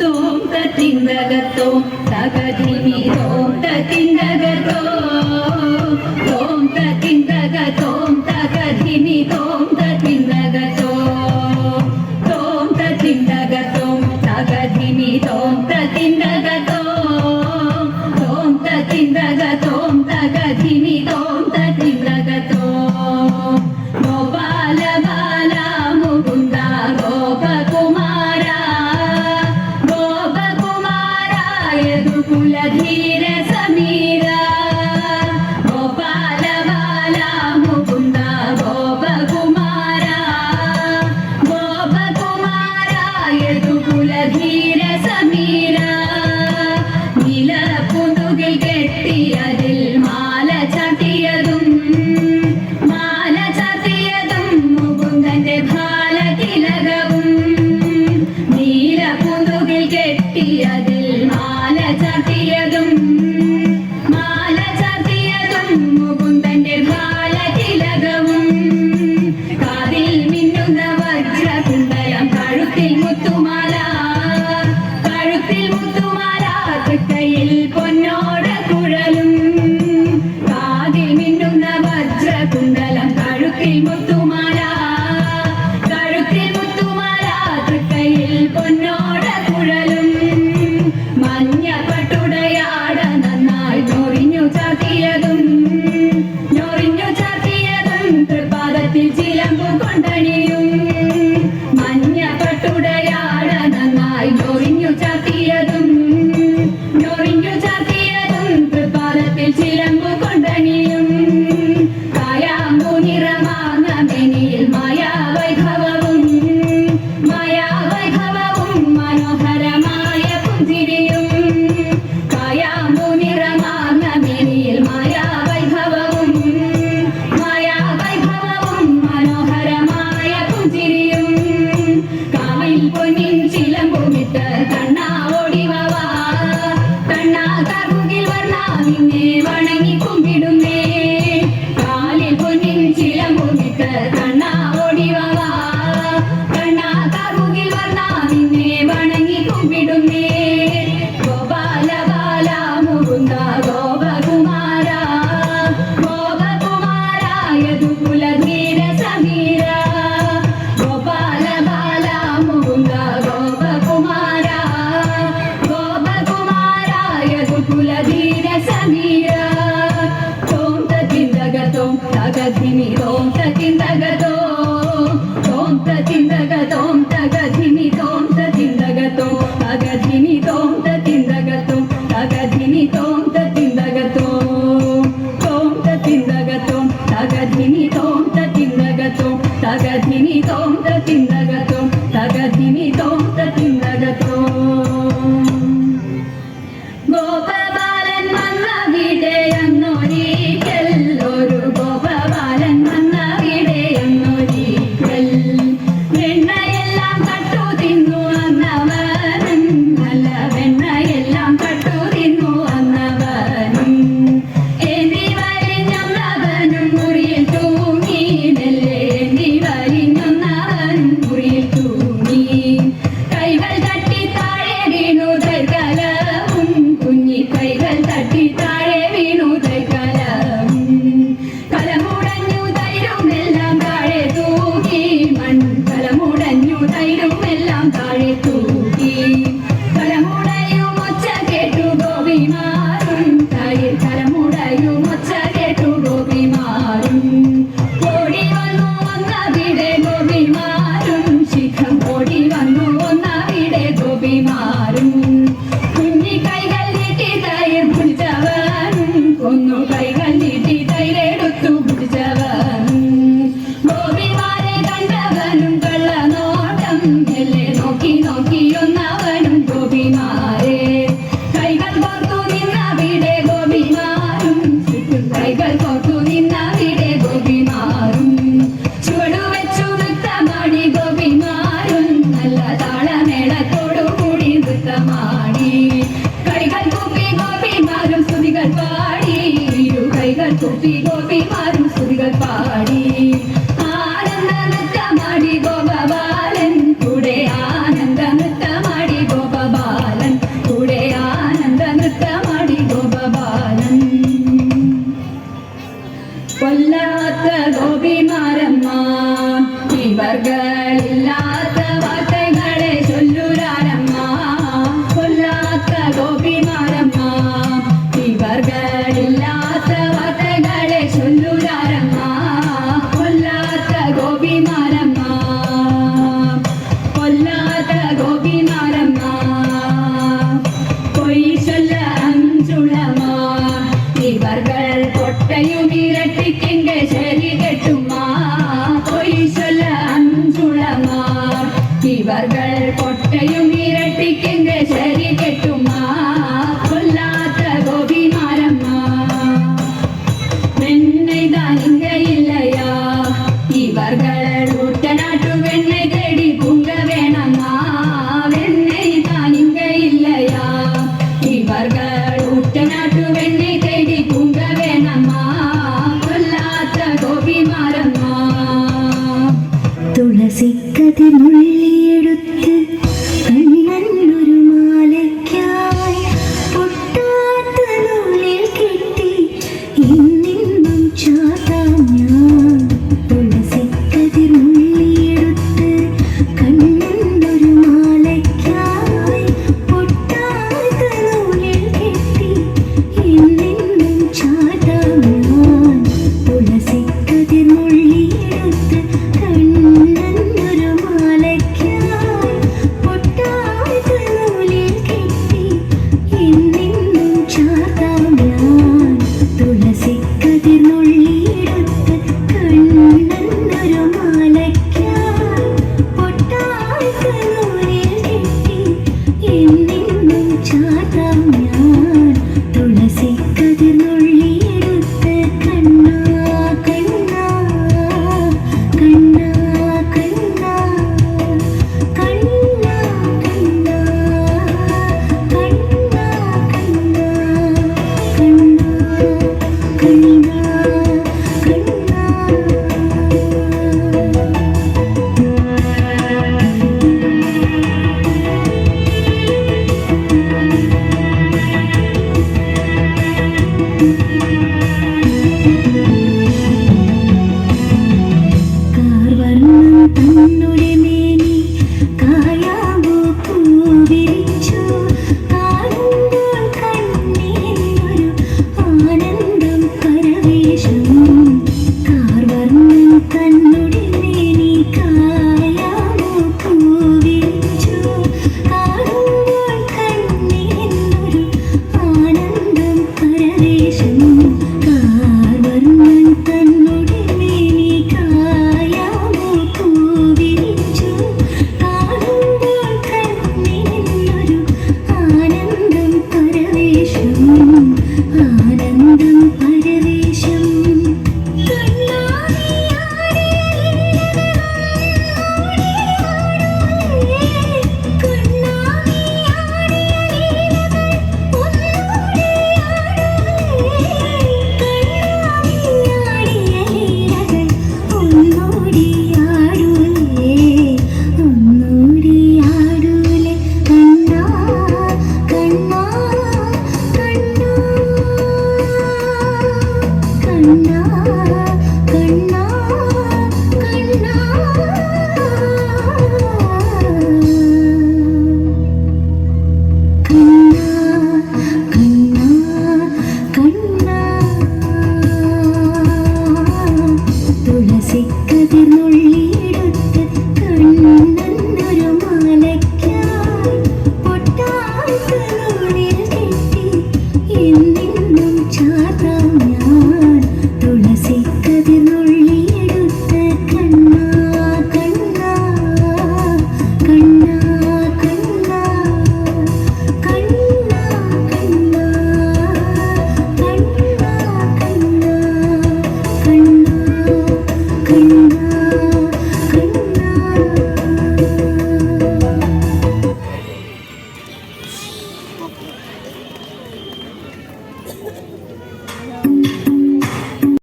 തകതിമിരകത്തും തകതിമിര പിടിച്ചവനും வெண்ணை தான் இங்க இல்லையா? இவர்களை நூட்ட நாட்டு வெண்ணை தேடி பொங்க வேணாமா. வெண்ணை தான் இங்க இல்லையா? இவர்களை நூட்ட நாட்டு வெண்ணை தேடி பொங்க துளசி கதி முள்ளி me. பரவி